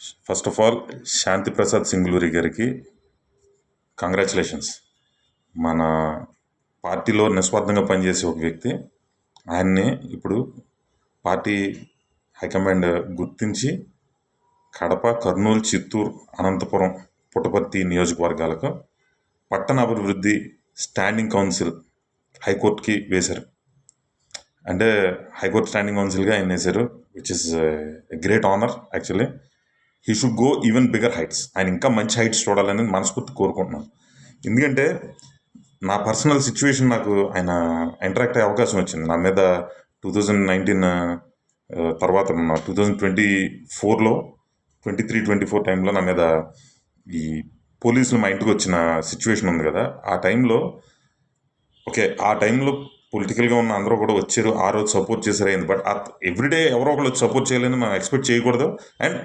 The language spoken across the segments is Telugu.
First of all Shanti Prasad Singuluri గారికి కంగ్రాచులేషన్స్. మన పార్టీలో నిస్వార్థంగా పనిచేసే ఒక వ్యక్తి. ఆయన్ని ఇప్పుడు పార్టీ హైకమాండ్ గుర్తించి కడప కర్నూలు చిత్తూరు అనంతపురం పుట్టపర్తి నియోజకవర్గాలకు పట్టణ అభివృద్ధి స్టాండింగ్ కౌన్సిల్ హైకోర్టుకి వేశారు. అంటే హైకోర్టు స్టాండింగ్ కౌన్సిల్గా ఆయన వేశారు which is great honour actually he should go even bigger heights ఆయన ఇంకా మంచి హైట్స్ చూడాలని మనస్ఫూర్తి కోరుకుంటున్నాను. ఎందుకంటే నా పర్సనల్ సిచ్యువేషన్ నాకు ఆయన ఇంటరాక్ట్ అయ్యే అవకాశం వచ్చింది. నా మీద టూ థౌజండ్ నైన్టీన్ తర్వాత టూ థౌజండ్ ట్వంటీ ఫోర్లో ట్వంటీ త్రీ ట్వంటీ ఫోర్ టైంలో నా మీద ఈ పోలీసులు మా ఇంటికి వచ్చిన సిచ్యువేషన్ ఉంది కదా. ఆ టైంలో ఓకే ఆ టైంలో పొలిటికల్గా ఉన్న అందరూ కూడా వచ్చారు ఆ రోజు సపోర్ట్ చేశారు అయింది. బట్ ఎవ్రీడే ఎవరో ఒకళ్ళు సపోర్ట్ చేయాలని మనం ఎక్స్పెక్ట్ చేయకూడదు. అండ్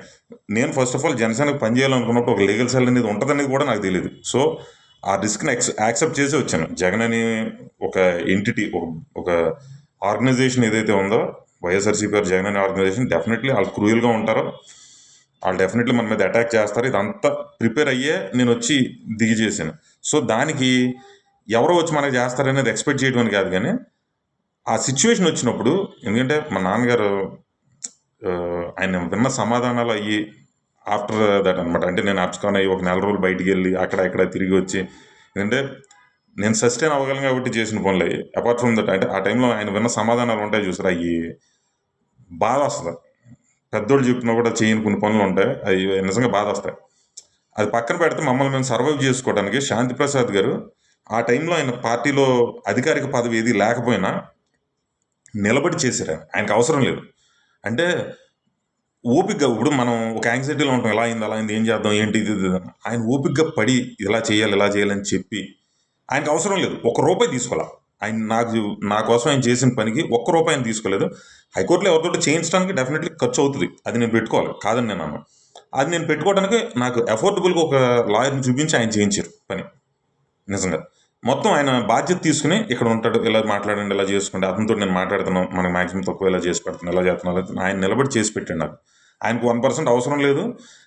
నేను ఫస్ట్ ఆఫ్ ఆల్ జనసేనకు పని చేయాలనుకున్నప్పుడు ఒక లీగల్ సెల్ అనేది ఉంటుందనేది కూడా నాకు తెలియదు సో ఆ రిస్క్ని ఎక్స్ యాక్సెప్ట్ చేసి వచ్చాను. జగన్ అని ఒక ఎంటిటీ ఒక ఒక ఆర్గనైజేషన్ ఏదైతే ఉందో వైఎస్ఆర్సీపీ ఆర్ జగన్ అనే ఆర్గనైజేషన్ డెఫినెట్లీ వాళ్ళు క్రూయల్గా ఉంటారో. వాళ్ళు డెఫినెట్లీ మన మీద అటాక్ చేస్తారు. ఇదంతా ప్రిపేర్ అయ్యే నేను వచ్చి దిగి చేశాను. సో దానికి ఎవరో వచ్చి మనకి చేస్తారనేది ఎక్స్పెక్ట్ చేయడం కాదు కానీ ఆ సిచ్యువేషన్ వచ్చినప్పుడు ఎందుకంటే మా నాన్నగారు ఆయన విన్న సమాధానాలు అయ్యి ఆఫ్టర్ దట్ అనమాట అంటే నేను అప్స్కాన్ అయ్యి ఒక నెల రోజులు బయటికి వెళ్ళి అక్కడ ఇక్కడ తిరిగి వచ్చి ఎందుకంటే నేను సస్టైన్ అవ్వగలను కాబట్టి చేసిన పనులు. అయ్యి అపార్ట్ ఫ్రమ్ దట్ అంటే ఆ టైంలో ఆయన విన్న సమాధానాలు ఉంటాయి చూసారు? అవి బాధ వస్తుంది. పెద్దోళ్ళు చెప్పినా కూడా చేయని కొన్ని పనులు ఉంటాయి. అవి నిజంగా బాధ వస్తాయి. అది పక్కన పెడితే మమ్మల్ని మేము సర్వైవ్ చేసుకోవడానికి శాంతి ప్రసాద్ గారు ఆ టైంలో ఆయన పార్టీలో అధికారిక పదవి ఏది లేకపోయినా నిలబడి చేశారు ఆయన. ఆయనకు అవసరం లేదు. అంటే ఓపికగా ఇప్పుడు మనం ఒక యాంగ్జైటీలో ఉంటాం. ఎలా అయింది అలా అయింది ఏం చేద్దాం ఏంటి ఇది ఇది అని. ఆయన ఓపికగా పడి ఇలా చేయాలి ఇలా చేయాలని చెప్పి ఆయనకు అవసరం లేదు. ఒక్క రూపాయి తీసుకోవాలి? ఆయన నాకు నా కోసం ఆయన చేసిన పనికి ఒక్క రూపాయి ఆయన తీసుకోలేదు. హైకోర్టులో ఎవరితో చేయించడానికి డెఫినెట్లీ ఖర్చు అవుతుంది. అది నేను పెట్టుకోవాలి. కాదని నేను అన్నాను అది నేను పెట్టుకోవడానికి నాకు అఫోర్డబుల్గా ఒక లాయర్ని చూపించి ఆయన చేయించారు పని. నిజంగా. మొత్తం ఆయన బాధ్యత తీసుకుని ఇక్కడ ఉంటాడు ఇలా మాట్లాడండి ఇలా చేసుకోండి అతనితో నేను మాట్లాడుతున్నాను మనకు మాక్సిమం తక్కువ ఇలా చేసి పెడుతున్నాను ఇలా చేస్తున్నాను ఆయన నిలబడి చేసి పెట్టండి నాకు. ఆయనకు వన్ పర్సెంట్ అవసరం లేదు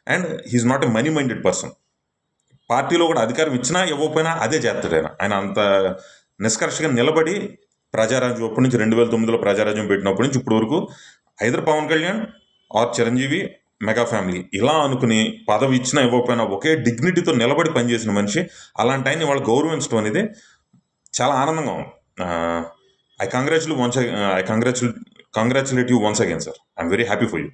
and he's not a money minded person పార్టీలో కూడా అధికారం ఇచ్చినా ఇవ్వకపోయినా అదే చేస్తాడు ఆయన. ఆయన అంత నిష్కర్షగా నిలబడి ప్రజారాజ్యం అప్పటి నుంచి రెండు వేల తొమ్మిదిలో ప్రజారాజ్యం పెట్టినప్పటి నుంచి ఇప్పటి వరకు either Pawan Kalyan or Chiranjeevi mega family. ఇలా అనుకుని పదవి ఇచ్చినా ఇవ్వకపోయినా ఒకే డిగ్నిటీతో నిలబడి పనిచేసిన మనిషి అలాంటి ఆయన్ని వాళ్ళు గౌరవించడం అనేది చాలా ఆనందంగా ఉంది. I congratulate once I congratulate congratulate you once again sir I'm very happy for you